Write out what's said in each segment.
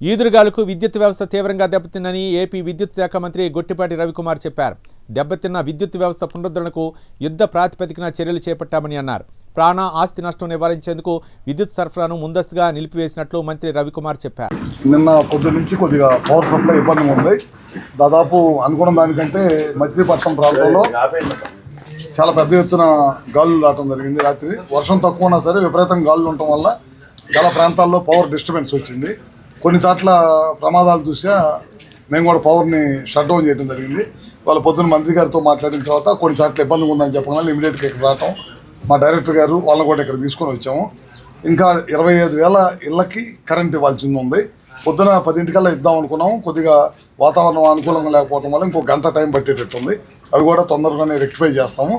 ఈదురుగాలకు విద్యుత్ వ్యవస్థ తీవ్రంగా దెబ్బతిందని ఏపీ విద్యుత్ శాఖ మంత్రి గొట్టిపాటి రవికుమార్ చెప్పారు. దెబ్బతిన్న విద్యుత్ వ్యవస్థ పునరుద్ధరణకు యుద్ధ ప్రాతిపదికన చర్యలు చేపట్టామని అన్నారు. ప్రాణ ఆస్తి నష్టం నివారించేందుకు విద్యుత్ సరఫరాను ముందస్తుగా నిలిపివేసినట్లు మంత్రి రవికుమార్ చెప్పారు. నిన్న పొద్దు నుంచి కొద్దిగా పవర్ సప్లై ఇబ్బంది ఉంది. దాదాపు అనుకున్న దానికంటే మచిలీపట్నం ప్రాంతంలో చాలా పెద్ద ఎత్తున గాలులు రావటం జరిగింది రాత్రి. వర్షం తక్కువ ఉన్నా సరే విపరీతం గాలులు ఉండటం వల్ల చాలా ప్రాంతాల్లో పవర్ డిస్టర్బెన్స్ వచ్చింది. కొన్ని చోట్ల ప్రమాదాలు చూసా మేము కూడా పవర్ని షట్ డౌన్ చేయడం జరిగింది. వాళ్ళ పొద్దున్న మంత్రి గారితో మాట్లాడిన తర్వాత కొన్ని చోట్ల ఇబ్బంది ఉందని చెప్పగానే ఇమీడియట్గా ఇక్కడ రావటం. మా డైరెక్టర్ గారు వాళ్ళని కూడా ఇక్కడ తీసుకొని వచ్చాము. ఇంకా ఇరవై ఐదు వేల ఇళ్ళకి కరెంట్ ఇవ్వాల్సింది ఉంది. పొద్దున పదింటికల్లా ఇద్దాం అనుకున్నాము. కొద్దిగా వాతావరణం అనుకూలంగా లేకపోవడం వల్ల ఇంకో గంట టైం పట్టేటట్టుంది అవి కూడా తొందరగానే రెక్టిఫై చేస్తాము.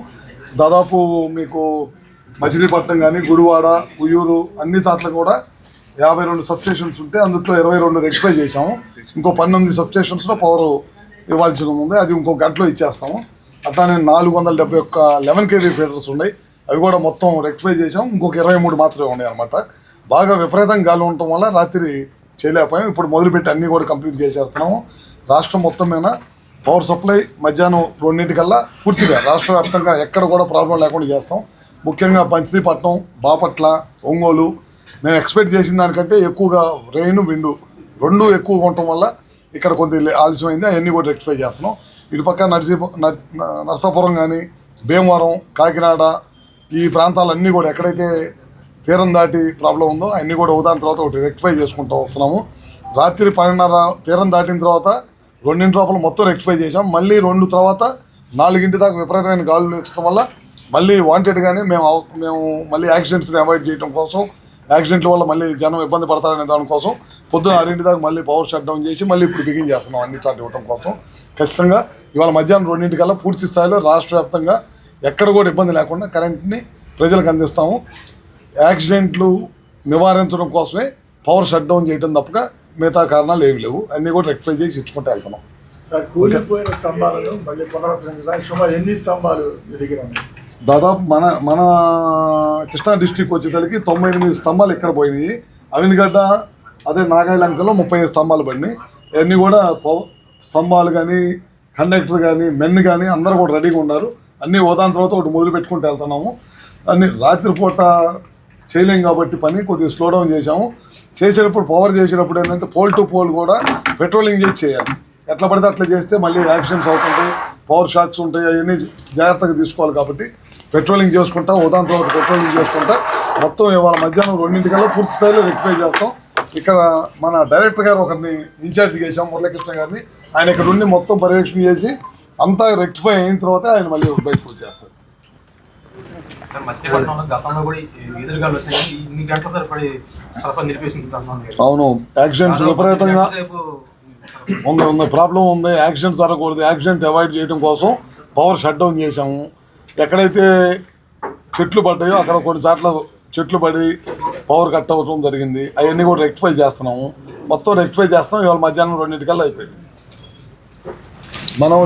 దాదాపు మీకు మచిలీపట్నం కానీ గుడివాడ ఉయ్యూరు అన్ని తాట్ల కూడా యాభై రెండు సబ్స్టేషన్స్ ఉంటే అందులో ఇరవై రెండు రెక్టిఫై చేసాము ఇంకో పన్నెండు సబ్స్టేషన్స్లో పవర్ ఇవ్వాల్సి ఉంది. అది ఇంకో గంటలో ఇచ్చేస్తాము. అట్లానే నాలుగు వందల డెబ్బై ఒక్క లెవెన్ కేవీ ఫీడర్స్ ఉన్నాయి. అవి కూడా మొత్తం రెక్టిఫై చేసాం ఇంకొక ఇరవై మూడు మాత్రమే ఉన్నాయి అనమాట బాగా విపరీతం గాలి ఉండటం వల్ల రాత్రి చేయలేకపోయాం ఇప్పుడు మొదలుపెట్టి అన్నీ కూడా కంప్లీట్ చేసేస్తున్నాము. రాష్ట్రం మొత్తం మీద పవర్ సప్లై మధ్యాహ్నం రెండింటికల్లా పూర్తిగా. రాష్ట్ర వ్యాప్తంగా ఎక్కడ కూడా ప్రాబ్లం లేకుండా చేస్తాం. ముఖ్యంగా పంచదీపట్నం బాపట్ల ఒంగోలు మేము ఎక్స్పెక్ట్ చేసిన దానికంటే ఎక్కువగా రెయిన్ విండు రెండు ఎక్కువగా ఉండటం వల్ల ఇక్కడ కొంత ఆలస్యమైంది. అవన్నీ కూడా రెక్టిఫై చేస్తున్నాం. ఇటు పక్క నర్సీ నర్సాపురం కానీ భీమవరం కాకినాడ ఈ ప్రాంతాలన్నీ కూడా ఎక్కడైతే తీరం దాటి ప్రాబ్లం ఉందో అన్నీ కూడా ఉదాహరణ తర్వాత ఒకటి రెక్టిఫై చేసుకుంటూ వస్తున్నాము. రాత్రి పన్నెండున్నర తీరం దాటిన తర్వాత రెండింటి లోపల మొత్తం రెక్టిఫై చేసాం మళ్ళీ రెండు తర్వాత నాలుగింటి దాకా విపరీతమైన గాలులు వచ్చడం వల్ల మళ్ళీ వాంటెడ్గానే మేము మేము మళ్ళీ యాక్సిడెంట్స్ని అవాయిడ్ చేయడం కోసం యాక్సిడెంట్ల వల్ల మళ్ళీ జనం ఇబ్బంది పడతారనే దానికోసం పొద్దున ఆరింటి దాకా మళ్ళీ పవర్ షట్ డౌన్ చేసి మళ్ళీ ఇప్పుడు బిగిన్ చేస్తున్నాం అన్ని చాటు ఇవ్వడం కోసం. ఖచ్చితంగా ఇవాళ మధ్యాహ్నం రెండింటికల్లా పూర్తి స్థాయిలో రాష్ట్ర వ్యాప్తంగా ఎక్కడ కూడా ఇబ్బంది లేకుండా కరెంట్ని ప్రజలకు అందిస్తాము. యాక్సిడెంట్లు నివారించడం కోసమే పవర్ షట్ డౌన్ చేయడం తప్పక మిగతా కారణాలు ఏమి లేవు. అన్నీ కూడా రెక్టిఫై చేసి ఇచ్చుకుంటూ వెళ్తున్నాం. సార్ కూలిపోయిన స్తంభాలను మళ్ళీ పునరుద్ధరించడానికి సుమారు ఎన్ని స్తంభాలు మీ దగ్గర ఉన్నాయి దాదాపు మన మన కృష్ణా డిస్టిక్ వచ్చేసరికి తొంభై ఎనిమిది స్తంభాలు ఇక్కడ పోయినాయి. అవినిగడ్డ అదే నాగాలంకలో ముప్పై ఐదు స్తంభాలు పడినాయి. ఇవన్నీ కూడా స్తంభాలు కానీ కండక్టర్ కానీ మెన్ కానీ అందరూ కూడా రెడీగా ఉన్నారు. అన్నీ ఓదాని తర్వాత ఒకటి మొదలు పెట్టుకుంటూ వెళ్తున్నాము. అన్ని రాత్రిపూట చేయలేం కాబట్టి పని కొద్దిగా స్లో డౌన్ చేసాము చేసేటప్పుడు పవర్ చేసేటప్పుడు ఏంటంటే పోల్ టు పోల్ కూడా పెట్రోలింగ్ చేసి చేయాలి. ఎట్లా పడితే అట్లా చేస్తే మళ్ళీ యాక్సిడెంట్స్ అవుతుంటాయి పవర్ షాక్స్ ఉంటాయి అవన్నీ జాగ్రత్తగా తీసుకోవాలి కాబట్టి పెట్రోలింగ్ చేసుకుంటా ఉదాహరణ తర్వాత పెట్రోలింగ్ చేసుకుంటా. మొత్తం ఇవాళ మధ్యాహ్నం రెండింటికల్లా పూర్తి స్థాయిలో రెక్టిఫై చేస్తాం. ఇక్కడ మన డైరెక్టర్ గారు ఒకరిని ఇన్ఛార్జ్ చేసాం మురళీకృష్ణ గారిని. ఆయన ఇక్కడ ఉండి మొత్తం పర్యవేక్షణ చేసి అంతా రెక్టిఫై అయిన తర్వాత ఆయన మళ్ళీ సరఫరా నిలిపేసింది గతంలో అవును యాక్సిడెంట్స్ విపరీతంగా ఉంది ఉంది ప్రాబ్లం ఉంది. యాక్సిడెంట్ జరగకూడదు. యాక్సిడెంట్ అవాయిడ్ చేయడం కోసం పవర్ షట్ డౌన్ చేసాము ఎక్కడైతే చెట్లు పడ్డాయో అక్కడ కొన్ని చోట్ల చెట్లు పడి పవర్ కట్ అవ్వడం జరిగింది. అవన్నీ కూడా రెక్టిఫై చేస్తున్నాము. మొత్తం రెక్టిఫై చేస్తున్నాం. ఇవాళ మధ్యాహ్నం రెండింటికల్లా అయిపోయింది. మనం